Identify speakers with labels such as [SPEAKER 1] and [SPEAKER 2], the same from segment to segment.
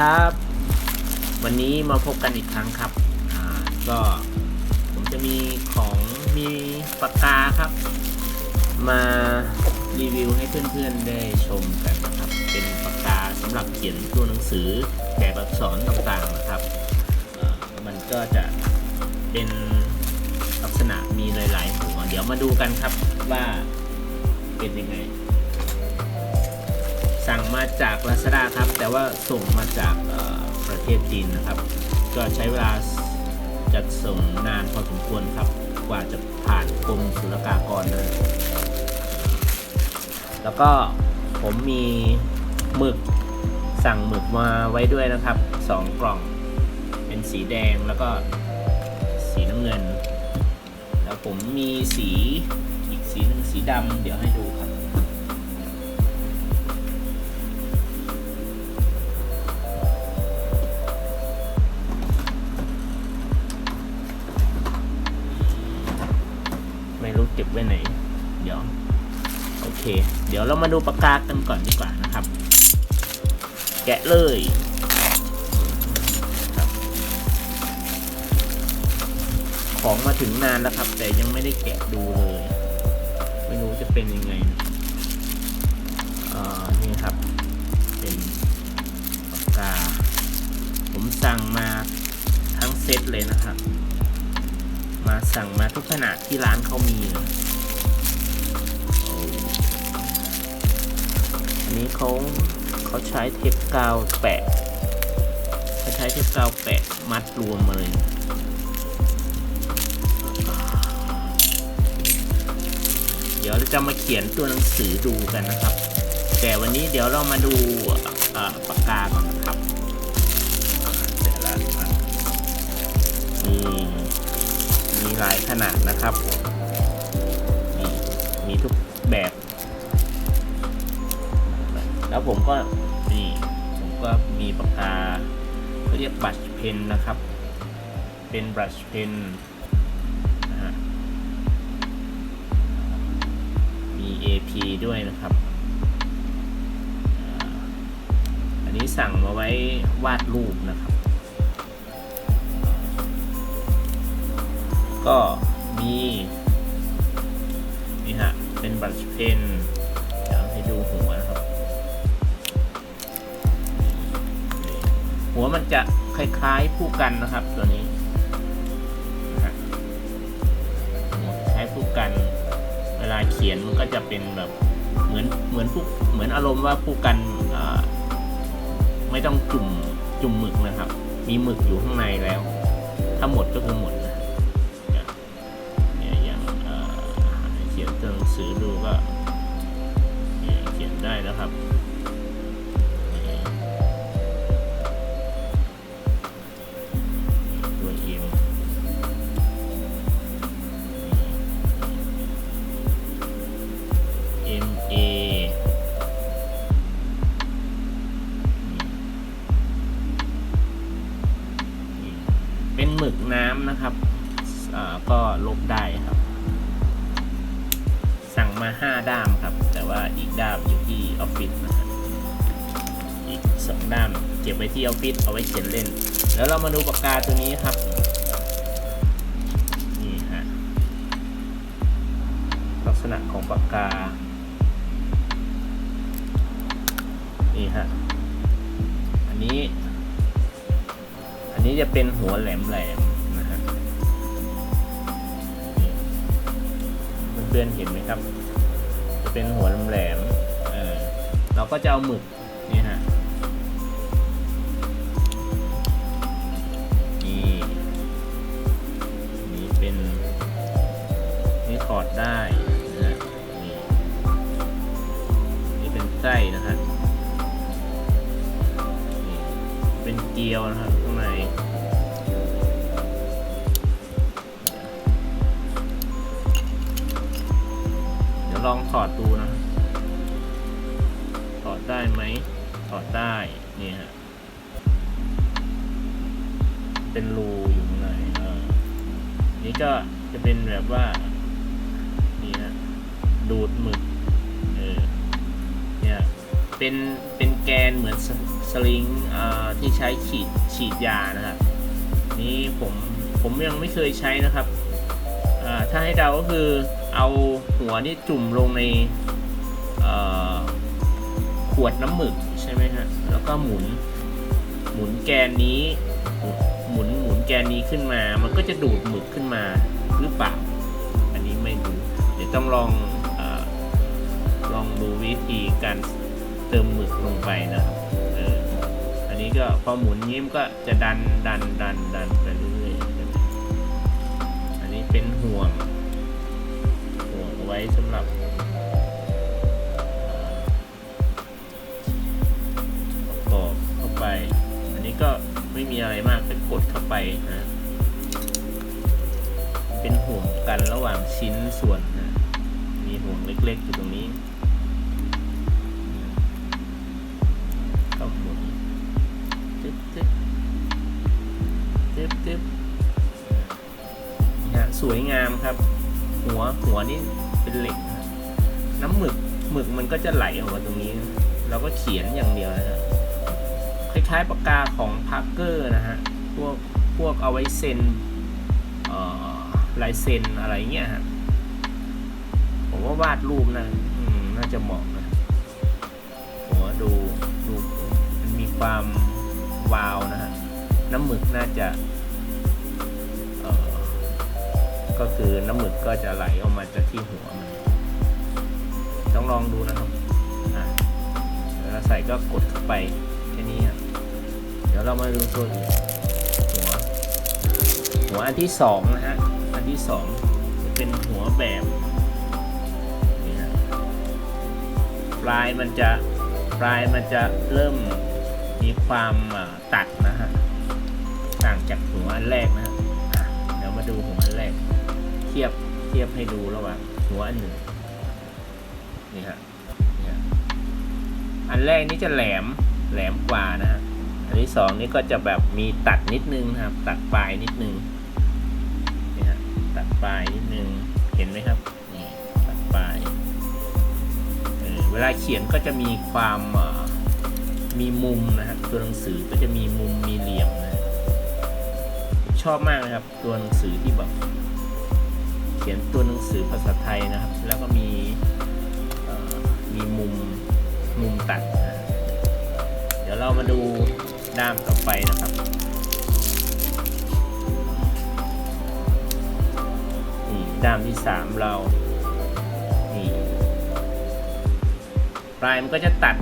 [SPEAKER 1] ครับ วันนี้มาพบกันอีกครั้งครับ อ่า ก็ผมจะมีของมีปากกาครับ มารีวิวให้เพื่อนๆได้ชมกันนะครับ เป็นปากกาสำหรับเขียนตัวหนังสือแกะอักษรต่างๆนะครับมันก็จะเป็นลักษณะมีหลายๆหัวเดี๋ยวมาดูกันครับว่าเป็นยังไง สั่งมาจาก Lazada ครับ แต่ว่าส่งมาจากประเทศจีนนะครับ ก็ใช้เวลาจัดส่งนานพอสมควรครับ กว่าจะผ่านกรมศุลกากรนะแล้วก็ผมมีหมึกสั่งหมึกมาไว้ด้วยนะครับ 2 กล่องเป็นสีแดงแล้วก็สีน้ำเงิน แล้วผมมีสีอีกสีหนึงสีดำเดี๋ยวให้ดู ไว้ไหน เดี๋ยว โอเค เดี๋ยวเรามาดูปากกากันก่อนดีกว่านะครับ แกะเลยครับของมาถึงนานแล้วครับ แต่ยังไม่ได้แกะดูเลยไม่รู้จะเป็นยังไงอ่านี่ครับ เป็นปากกา ผมสั่งมาทั้งเซตเลยนะครับ มาสั่งมาทุกขนาดที่ร้านเขามีเลยโอ้อันนี้เขาเขาใช้เทปกาวแปะเขาใช้เทปกาวแปะมัดรวมมาเลยเดี๋ยวเราจะมาเขียนตัวหนังสือดูกันนะครับ แต่วันนี้เดี๋ยวเรามาดูเอ่อปากกาก่อนนะครับอ่าแต่ละอันนี่มี หลายขนาดนะครับนี่มีทุกแบบ แล้วผมก็นี่ผมก็มีปากกาเขาเรียกบัชเพนนะครับ เป็นบัชเพนมี AP ด้วยนะครับอันนี้สั่งมาไว้วาดรูปนะครับ ก็มีนี่ฮะ เป็นบรัชเพนเดี๋ยวให้ดูหัวนะครับ หัวมันจะคล้ายๆผู้กันนะครับตัวนี้คล้ายผู้กัน เวลาเขียนมันก็จะเป็นแบบเหมือนเหมือนผู้เหมือนอารมณ์ว่าผู้กันไม่ต้องจุ่มจุ่มหมึกนะครับ มีหมึกอยู่ข้างในแล้ว ถ้าหมดก็คือหมด สือดูก็เนี่ยเขียนได้แล้วครับ 5 ด้ามครับ แต่ว่าอีกด้ามอยู่ที่ออฟฟิศนะครับอีกสองด้ามเก็บไว้ที่ออฟฟิศเอาไว้เขียนเล่น แล้วเรามาดูปากกาตัวนี้ครับนี่ฮะลักษณะของปากกานี่ฮะอันนี้ อันนี้จะเป็นหัวแหลมๆนะฮะเพื่อนๆเห็นไหมครับ เป็นหัวแหลมเออเราก็จะเอาหมึกนี่ฮะนี่นี่เป็นนี่ถอดได้นะนี่นี่เป็นไส้นะฮะนี่เป็นเกลียวนะครับข้างใน ลองถอดดูนะถอดได้ไหมถอดได้ นี่ฮะ เป็นรูอยู่ข้างในเออนี่ก็จะเป็นแบบว่า นี่ฮะ ดูดหมึก เออ เนี่ย เป็น เป็นแกนเหมือนสสลิงที่ใช้ฉีด ฉีดยานะครับ นี้ผม ผมยังไม่เคยใช้นะครับ ถ้าให้เดาก็คือ เอาหัวนี่จุ่มลงในขวดน้ำหมึกใช่ไหมฮะ แล้วก็หมุน หมุนแกนนี้ หมุนหมุนแกนนี้ขึ้นมา มันก็จะดูดหมึกขึ้นมาหรือเปล่า อันนี้ไม่รู้ เดี๋ยวต้องลองอลองดูวิธีการเติมหมึกลงไปนะครับเอออันนี้ก็พอหมุนนี้มันก็จะดันดันดันดันไปเรื่อยๆอันนี้เป็นห่วง ไว้สำหรับประกอบเข้าไป อันนี้ก็ไม่มีอะไรมากเป็กดเข้าไปนะเป็นห่วงกันระหว่างชิ้นส่วนนะมีห่วงเล็กๆอยู่ตรงนี้ก็หมุนตึ๊บตึ๊บตึ๊บตึ๊บนะสวยงามครับ หัวหัวนี่ เป็นเหล็กนะน้ำหมึกหมึกมันก็จะไหลออกมาตรงนี้ เราก็เขียนอย่างเดียวนะฮะคล้ายๆปากกาของพาร์เกอร์นะฮะพวกพวกเอาไว้เซ็นลายเซ็นอะไรเงี้ยฮะผมว่าวาดรูปนะอืมน่าจะเหมาะนะผมว่าดูดูมันมีความวาวนะฮะน้ำหมึกน่าจะ ก็คือน้ำหมึกก็จะไหลออกมาจากที่หัวมันต้องลองดูนะครับอะเวใส่ก็กดเข้าไปแค่นี้ครับเดี๋ยวเรามาดูตัวหัวหัวอันที่สองนะฮะอันที่สองจะเป็นหัวแบบนี่ฮะปลายมันจะปลายมันจะเริ่มมีความตัดนะฮะต่างจากหัวอันแรกนะฮะเดี๋ยวมาดูหัวอันแรก เทียบเทียบให้ดูระหว่างหัวอันหนึ่งนี่ฮะนี่ฮะอันแรกนี่จะแหลมแหลมกว่านะฮะอันที่สองนี่ก็จะแบบมีตัดนิดนึงนะครับ ตัดปลายนิดนึงนี่ฮะตัดปลายนิดนึงเห็นไหมครับนี่ตัดปลายเออเวลาเขียนก็จะมีความออมีมุมนะฮะตัวหนังสือก็จะมีมุมมีเหลี่ยมนะชอบมากนะครับ ตัวหนังสือที่แบบ เขียนตัวหนังสือภาษาไทยนะครับ แล้วก็มีมีมุมมุมตัดนะเดี๋ยวเรามาดูด้ามต่อไปนะครับนี่ด้ามที่สามเรานี่ปลายมันก็จะตัด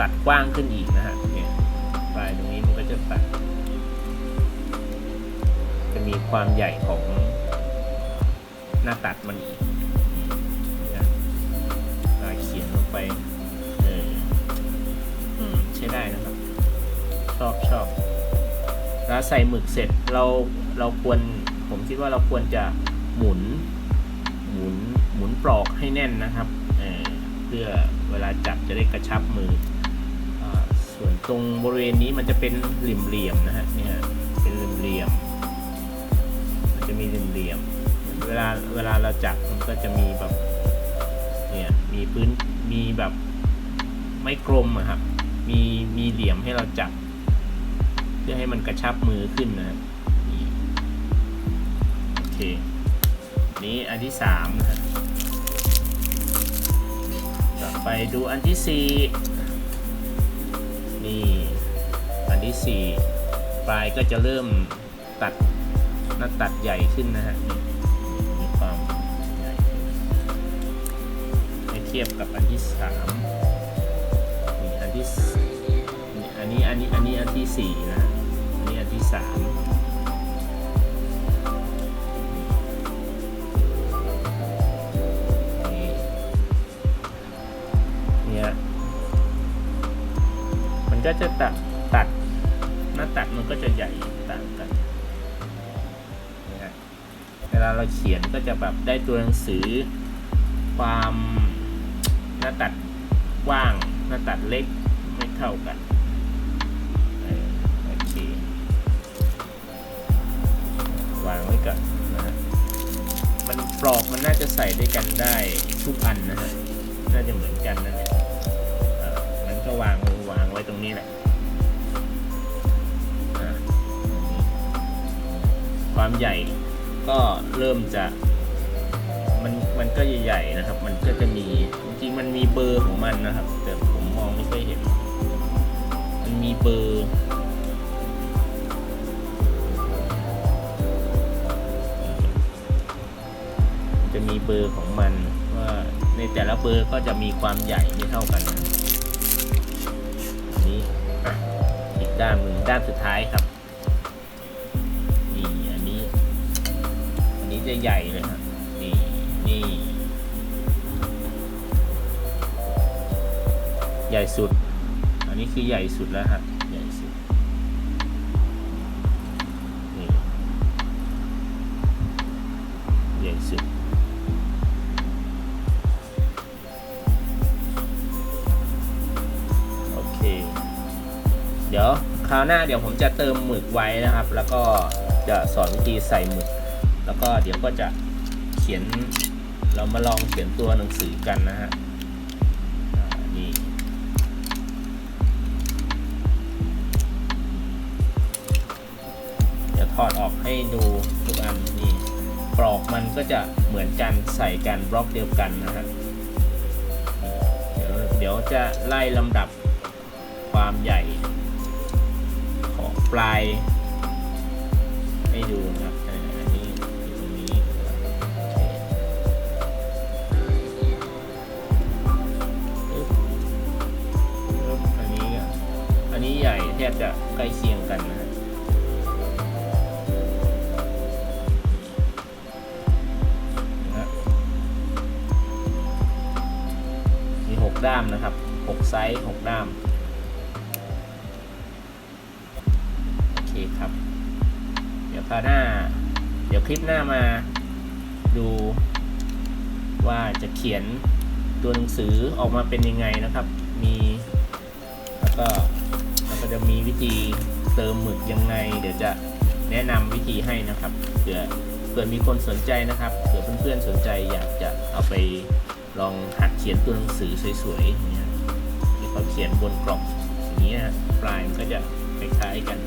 [SPEAKER 1] ตัดกว้างขึ้นอีกนะฮะเนี่ยปลายตรงนี้มันก็จะตัด จะมีความใหญ่ของ หน้าตัดมันนะลาเขียนลงไป เออใช้ได้นะครับ ชอบชอบแล้วใส่หมึกเสร็จเราเราควรผมคิดว่าเราควรจะหมุน หมุนหมุนปลอกให้แน่นนะครับเออเพื่อเวลาจับจะได้กระชับมืออส่วนตรงบริเวณนี้มันจะเป็นเหลี่ยมเรียมๆนะฮะเนี่ยเเวลาเวลาเราจับมันก็จะมีแบบเนี่ยมีพื้นมีแบบไม่กลมอะครับ มีมีเหลี่ยมให้เราจับ เพื่อให้มันกระชับมือขึ้นนะนโอเค นี้อันที่สามนะฮะต่อไปดูอันที่สี่นี่อันที่สี่ปลายก็จะเริ่มตัดหน้าตัดใหญ่ขึ้นนะฮะ เทียบกับอันที่สามนี่อันที่นี่อันนี้อันนี้อันนี้อันที่สี่นะอันนี้อันที่สามเนี่ยมันก็จะตัดตัดหน้าตัดมันก็จะใหญ่ต่างกันนะเวลาเราเขียนก็จะแบบได้ตัวหนังสือความ กว้างหน้าตัดเล็กไม่เท่ากันโอเควางไว้ก่อนนะฮะมันปลอกมันน่าจะใส่ด้วยกันได้ทุกอันนะฮะน่าจะเหมือนกันนั่นแหละมันก็วางวางไว้ตรงนี้แหละความใหญ่ก็เริ่มจะมันมันก็ใหญ่ๆนะครับ มันก็จะมี ริงๆมันมีเบอร์ของมันนะครับ แต่ผมมองไม่ค่อยเห็น มันมีเบอร์จะมีเบอร์ของมันว่าในแต่ละเบอร์ก็จะมีความใหญ่ไม่เท่ากันนะอันนี้อีกด้านหนึ่งด้านสุดท้ายครับนี่อันนี้ อันนี้จะใหญ่เลยครับนี่นี่ ใหญ่สุด อันนี้คือใหญ่สุดแล้วครับใหญ่สุดนี่ใหญ่สุดโอเค เดี๋ยวคราวหน้าเดี๋ยวผมจะเติมหมึกไว้นะครับ แล้วก็จะสอนวิธีใส่หมึก แล้วก็เดี๋ยวก็จะเขียนเรามาลองเขียนตัวหนังสือกันนะฮะ ถอดออกให้ดูทุกอันนี่ปลอกมันก็จะเหมือนกันใส่กันบล็อกเดียวกันนะฮะเดี๋ยวเดี๋ยวจะไล่ลำดับความใหญ่ของปลายให้ดูนะครับอันนี้อยู่ตรงนี้อันนี้อันนี้ใหญ่แทบจะใกล้เคียงกันนะ 6 ด้ามนะครับ 6 ไซส์ 6 ด้าม โอเคครับ เดี๋ยวคราวหน้า เดี๋ยวคลิปหน้ามาดูว่าจะเขียนตัวหนังสือออกมาเป็นยังไงนะครับ มีแล้วก็แล้วก็จะมีวิธีเติมหมึกยังไง เดี๋ยวจะแนะนำวิธีให้นะครับเผื่อเผื่อมีคนสนใจนะครับเผื่อเพื่อนๆสนใจอยากจะเอาไป ลองหัดเขียนตัวหนังสือสวยๆอย่างเงี้ยที่เขาเขียนบนกล่องอย่างเงี้ยปลายมันก็จะคล้ายๆกัน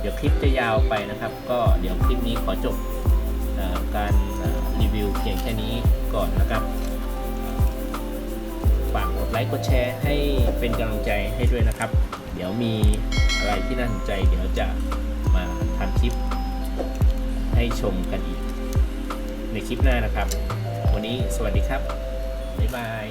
[SPEAKER 1] เดี๋ยวคลิปจะยาวไปนะครับ ก็เดี๋ยวคลิปนี้ขอจบอการรีวิวเพียงแค่นี้ก่อนนะครับฝากกดไลค์กดแชร์ให้เป็นกำลังใจให้ด้วยนะครับ เดี๋ยวมีอะไรที่น่าสนใจ เดี๋ยวจะมาทำคลิปให้ชมกันอีก ในคลิปหน้านะครับ วันนี้สวัสดีครับ บ๊ายบาย